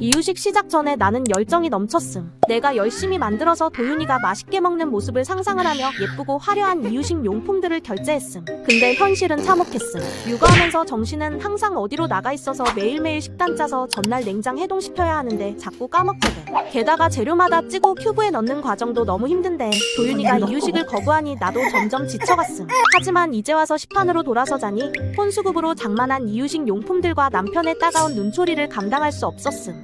이유식 시작 전에 나는 열정이 넘쳤음. 내가 열심히 만들어서 도윤이가 맛있게 먹는 모습을 상상을 하며 예쁘고 화려한 이유식 용품들을 결제했음. 근데 현실은 참혹했음. 육아하면서 정신은 항상 어디로 나가 있어서 매일매일 식단 짜서 전날 냉장 해동시켜야 하는데 자꾸 까먹게 돼. 게다가 재료마다 찌고 큐브에 넣는 과정도 너무 힘든데 도윤이가 이유식을 거부하니 나도 점점 지쳐갔음. 하지만 이제 와서 시판으로 돌아서자니 혼수급으로 장만한 이유식 용품들과 남편의 따가운 눈초리를 감당할 수 없었음.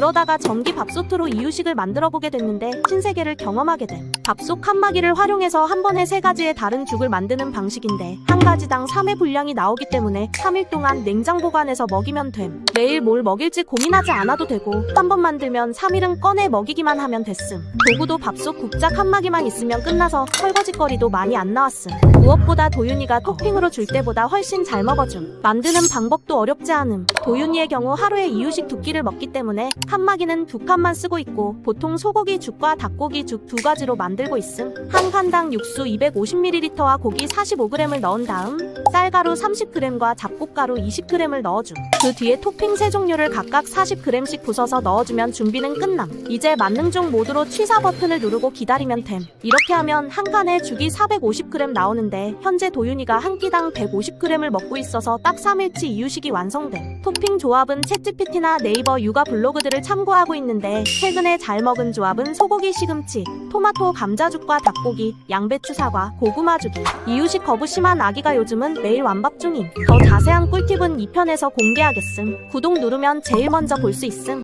그러다가 전기 밥솥으로 이유식을 만들어 보게 됐는데 신세계를 경험하게 됨. 밥솥 칸막이를 활용해서 한 번에 세 가지의 다른 죽을 만드는 방식인데 한 가지당 3회 분량이 나오기 때문에 3일 동안 냉장 보관해서 먹이면 됨. 매일 뭘 먹일지 고민하지 않아도 되고 한 번 만들면 3일은 꺼내 먹이기만 하면 됐음. 도구도 밥솥 국자 칸막이만 있으면 끝나서 설거지거리도 많이 안 나왔음. 무엇보다 도윤이가 토핑으로 줄 때보다 훨씬 잘 먹어줌. 만드는 방법도 어렵지 않음. 도윤이의 경우 하루에 이유식 두 끼를 먹기 때문에 칸막이는 두 칸만 쓰고 있고 보통 소고기 죽과 닭고기 죽 두 가지로 만들고 있음. 한 칸당 육수 250ml와 고기 45g을 넣은 다음 쌀가루 30g과 잡곡가루 20g을 넣어줌. 그 뒤에 토핑 세 종류를 각각 40g씩 부숴서 넣어주면 준비는 끝남. 이제 만능 중 모드로 취사 버튼을 누르고 기다리면 됨. 이렇게 하면 한 칸에 죽이 450g 나오는데 현재 도윤이가 한 끼당 150g을 먹고 있어서 딱 3일치 이유식이 완성됨. 토핑 조합은 챗GPT나 네이버 육아 블로그들 을 참고하고 있는데 최근에 잘 먹은 조합은 소고기 시금치, 토마토 감자죽과 닭고기, 양배추 사과, 고구마죽이. 이유식 거부 심한 아기가 요즘은 매일 완밥 중임. 더 자세한 꿀팁은 2편에서 공개하겠음. 구독 누르면 제일 먼저 볼 수 있음.